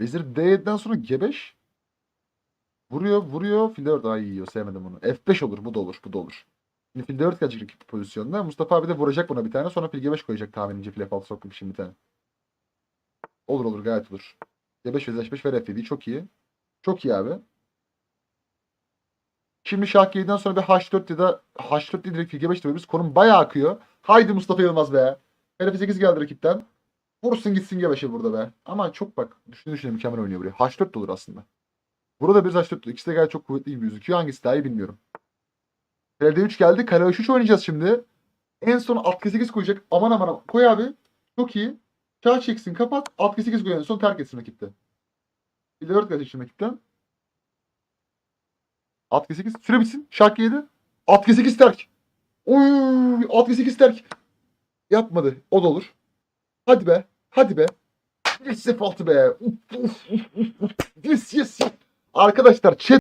Vezir D7'den sonra G5. Vuruyor, vuruyor. Fil 4 daha iyi yiyor. Sevmedim bunu. F5 olur. Bu da olur. Bu da olur. Şimdi fil 4 gelecek rakip pozisyonda. Mustafa abi de vuracak buna bir tane. Sonra fil G5 koyacak tahminimce. Fil F6 soktum şimdi bir tane. Olur olur. Gayet olur. G5 ve H5 ver F7. Çok iyi. Çok iyi abi. Şimdi şah G7'den sonra bir H4 ya da H4 değil direkt fil G5 diyoruz. Konum bayağı akıyor. Haydi Mustafa Yılmaz be. F8 geldi rakipten. Vursun gitsin G5'e burada be. Ama çok bak düşüne düşüne mükemmel oynuyor buraya. H4 de olur aslında. Burada bir H4 de. İkisi de gayet çok kuvvetli gibi gözüküyor. Hangisi daha iyi bilmiyorum. Kale D3 geldi. Kale H3 oynayacağız şimdi. En son alt 8 koyacak. Aman aman. Koy abi. Çok iyi. Şah çeksin kapat. Alt 8 koy en son terk etsin rakipte. Bir de 4 gelecek şimdi rakipten. Alt 8 süre bitsin. Şah 7. Alt 8 terk. Oy, alt 8 terk. Yapmadı. O da olur. Hadi be. Hadi be. Yes F6 be. Uf, uf. Yes yes. yes. Arkadaşlar chat